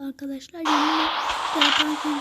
Arkadaşlar yanımda yaparken bugün.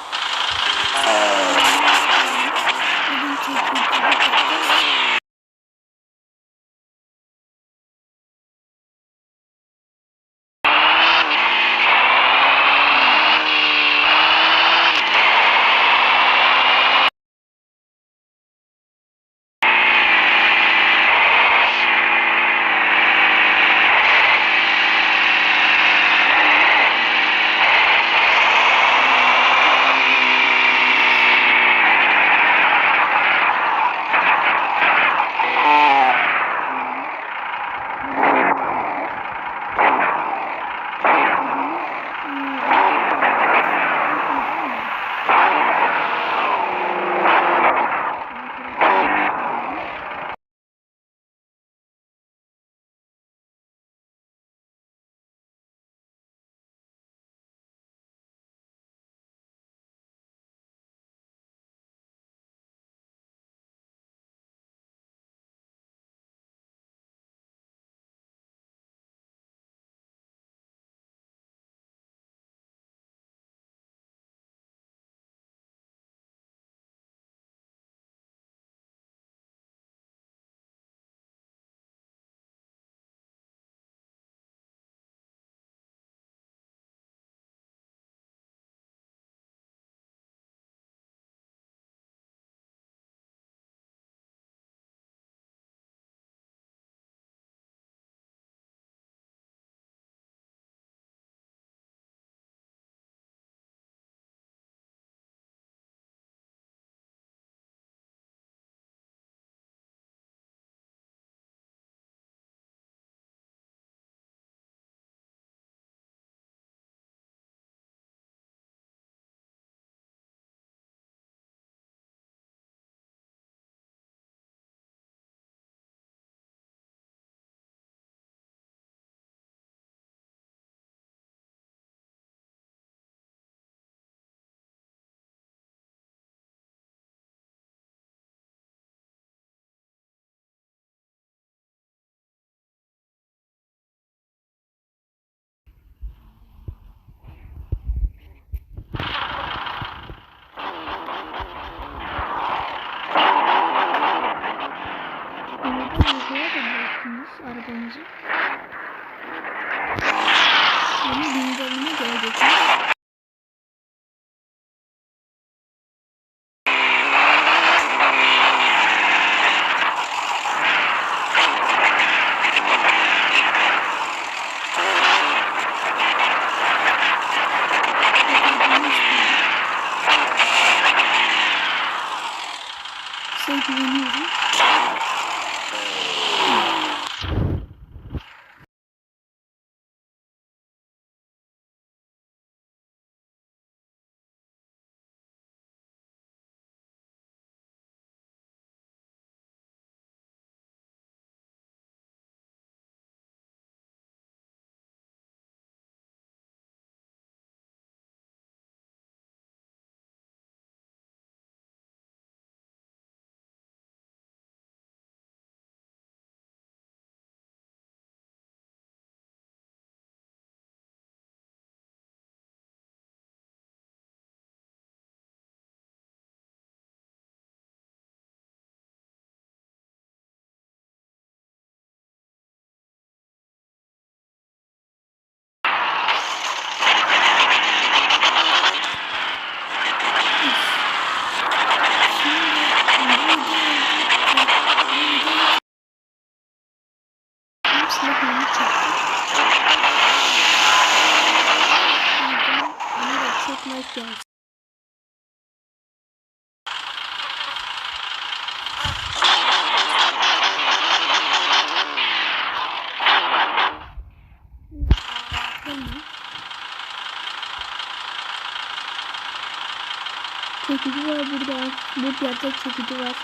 Çekici var burada. Bu yerde çekici var.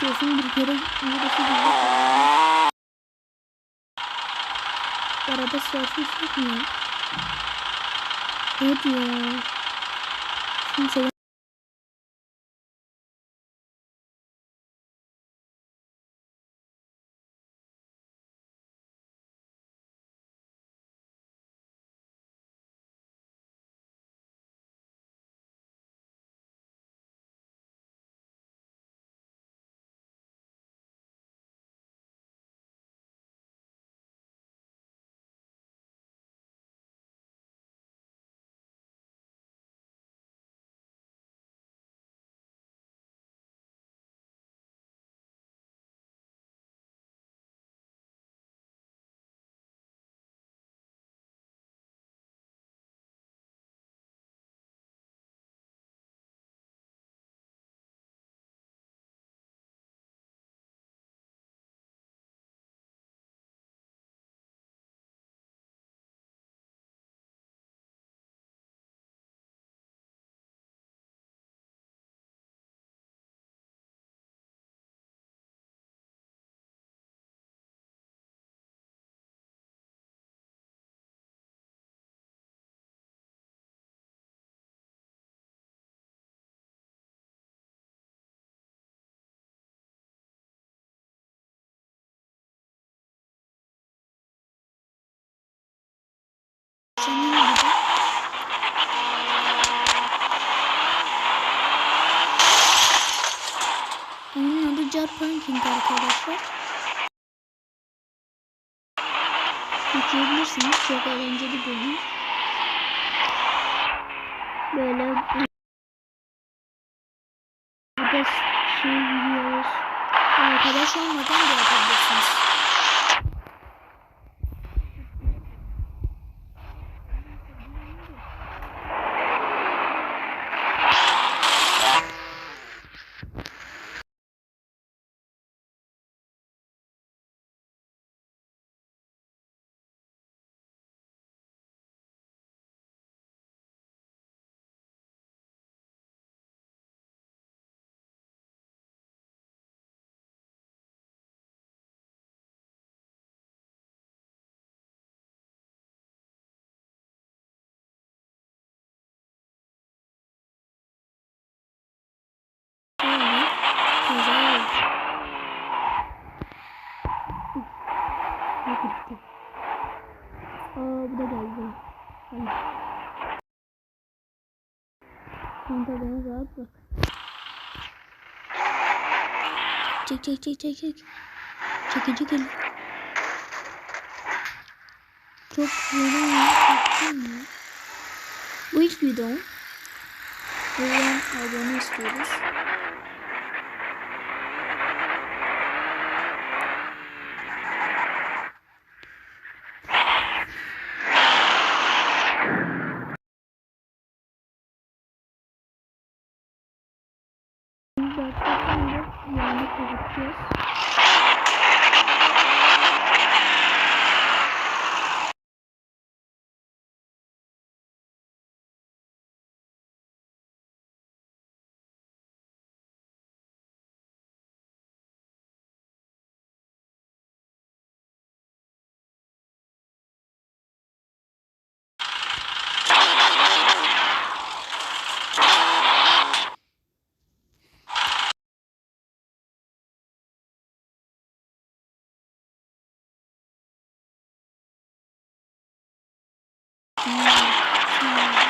Kesin bir kere burası değil. Araba yok mu? Evet ya. Kimse Punking arkadaşlar. Yükleyebilirsiniz. Çok eğlenceli bir oyun. Böyle burada şey gidiyoruz. Arkadaş olmadan da yapabilirsiniz. Şöyle. Güzel. Ne gitti? Aa bu da geldi. Hadi. Kanka bana rahat bak. Çek çek çek çek çek. Çekici gel. Çok oyun ya. Bu ilk videom. Yüzden abone istiyoruz. Thank you.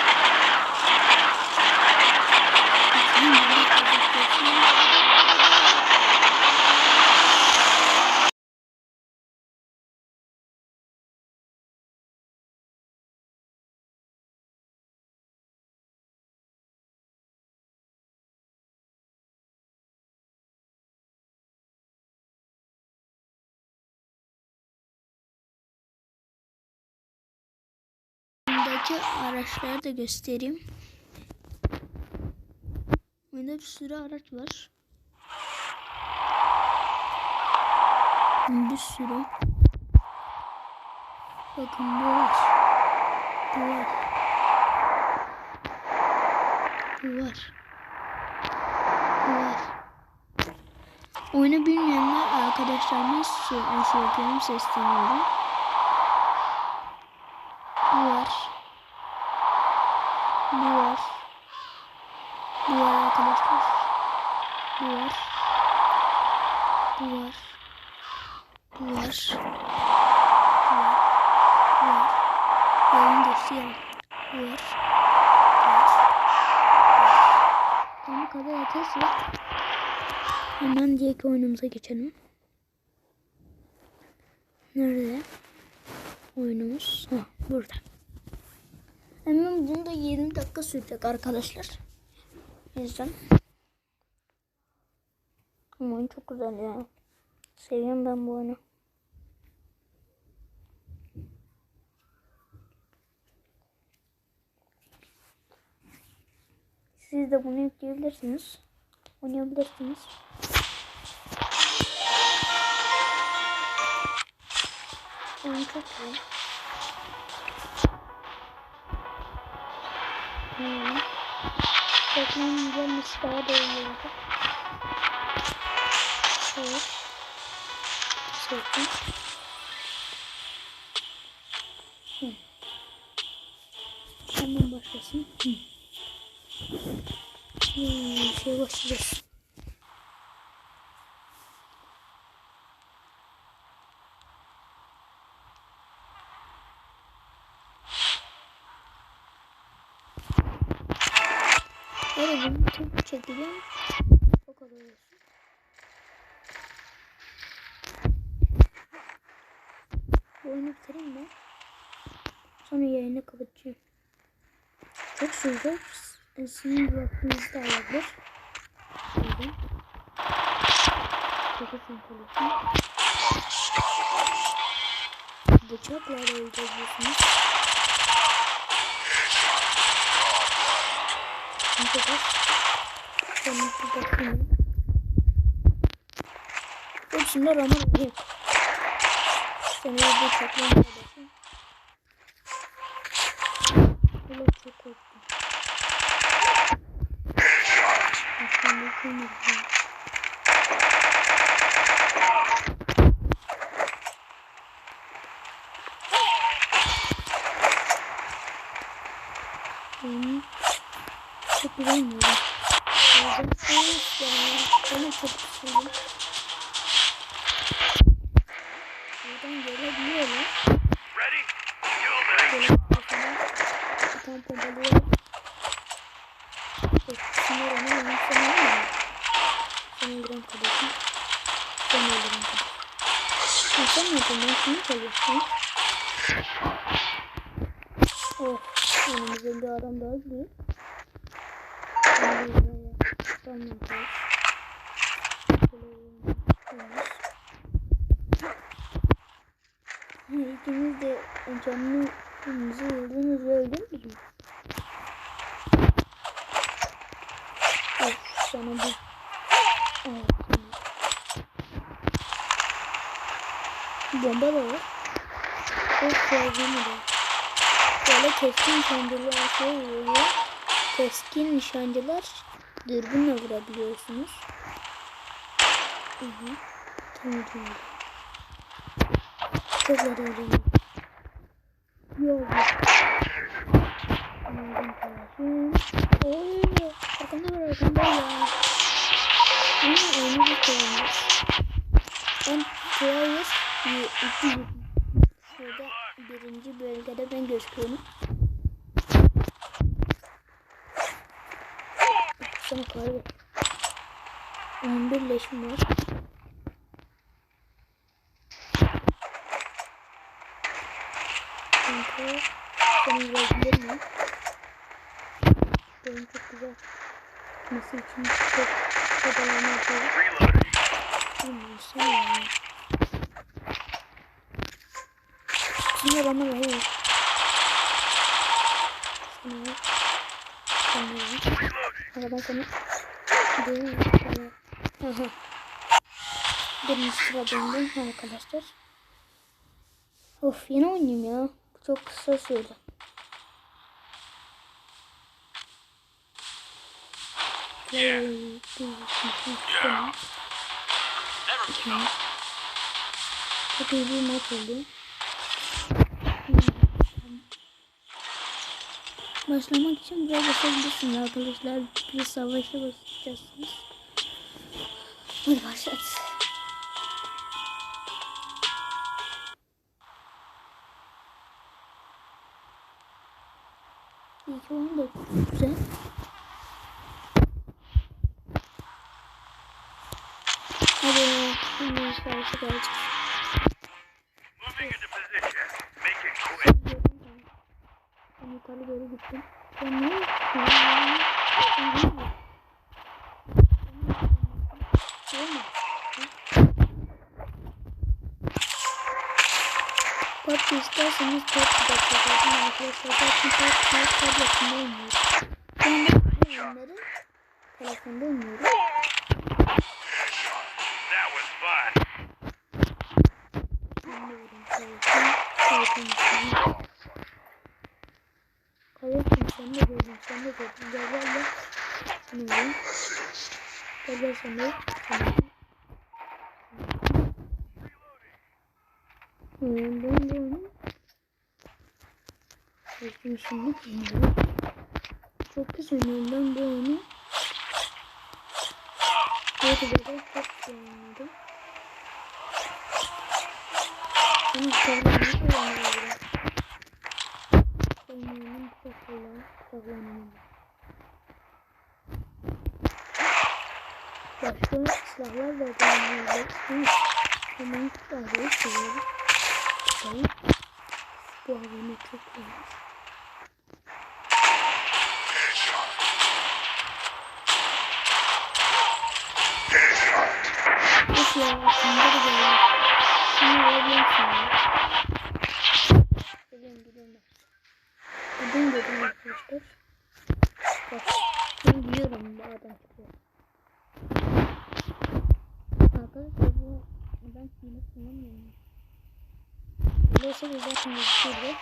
Oyundaki araçları da göstereyim. Oyunda bir sürü araç var. Bir sürü. Bakın bu var. Bu var. Bu var. Bu var. Oyunu bilmeyenler arkadaşlarıma şey, şey yapıyorum sesleniyorum. Bu var. Bu var. Bu var arkadaşlar. Bu var. Bu var. Bu var. Bu var. Bu var. Yolunu gösteriyorum. Bu var. Bu var. Kadar yeterse hemen diğer oyunumuza geçelim. Nerede? Oyunumuz. Ha, burada. Hemen bunu da 20 dakika sürecek arkadaşlar. Yüzden. Ama çok güzel ya. Seviyorum ben bu oyunu. Siz de bunu yükleyebilirsiniz. Oynayabilirsiniz. Oyun çok güzel. Hmm. Reklam gelmesi daha da iyi oldu. Evet. Sevdim. başlayacağız. Böyle bunu tek çekeceğim. O kadar olsun. Bu oyunu bitireyim ben. Sonra yayını kapatacağım. Çok sürdü. Sizin vaktinizi de alabilir. Kapatın telefonu. Bıçakla öldürüyorsunuz. Şimdi bak. Sonra bir bakayım. Hepsinde Rana var. Seni bir bıçakla bana çok sıkıldım. İkiniz de elinizi öldünüz ve öldünüz mü? Of sana bir... Evet. Bomba da var. Çok sevdiğim de. Böyle keskin nişancılar şey oluyor. Keskin nişancılar dürbünle vurabiliyorsunuz. Hı hı. Tamam var öyle. Yok. Oy. Arkamda var arkamda ya. Ama oyunu bir koymuş. Ben iki Şurada birinci bölgede ben gözüküyorum. Sana kahve. 11 leşim var. Güzel. Nasıl için çok kodalarını yapıyorum. Sen yani. Şimdi bana ver. Sana. Reloading. Aradan sana gidelim. Sana. Aha. Birinci sıradayım arkadaşlar. Of yine oynayayım ya. Çok kısa sürdü. Yeah. Up. Çok iyi bir maç oldu. Başlamak için buraya basabilirsiniz arkadaşlar. Bir savaşa basacaksınız. Hadi başlat. Quick. Ben yukarı doğru gittim. Ben ne yapıyorum? Ben ne yapıyorum? Olma. PUBG isterseniz PUBG da çekerim arkadaşlar. Zaten PUBG'yi tabletimde oynuyorum. Ben de bu oyunları telefonda oynuyorum. That was fun. Ben de vurayım telefon. Telefon için. Kardeşim sen de gördün, sen de gördün. Gel gel gel. Şunu vurayım. Gel gel sen de. Ben de onu. Bakayım şimdi. Şimdi. Çok oynuyorum ben bu oyunu. Evet, böyle çok oynadım. Bunu söylemeyi öğreniyorum. Oynuyorum kolay. Kazanıyorum. Başka silahlar da kullanıyoruz. Ama silahları seviyorum. bakalım. Bu AVM çok iyi. Of ya, aklımda da geliyor. Şunu alabilirim şimdi. Geliyorum, geliyorum bak. Dedim dedim arkadaşlar. Bak, ben biliyorum bu adam çıkıyor. Arkadaşlar bu ben hile kullanmıyorum. Gözüküyordu.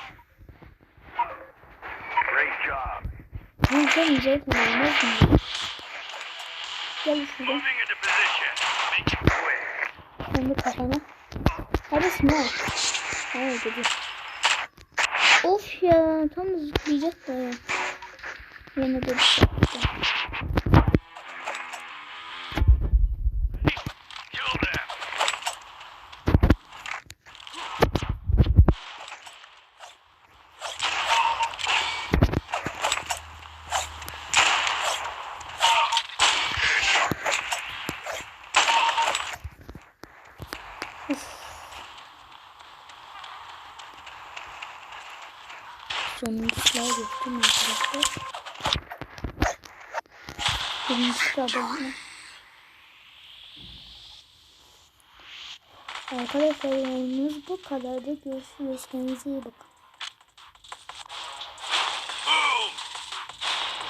Great job. Bu yüzden zaten olmaz mı? Gel şuradan. Kendi kafana. Hadi sınav. Hayır dedi. Of ya tam zıplayacak da ya. Yine de bir şey yaptı. Silah geçtim arkadaşlar. Birinci sırada. Arkadaşlar oyunumuz bu kadardı. Görüşürüz. Kendinize iyi bakın.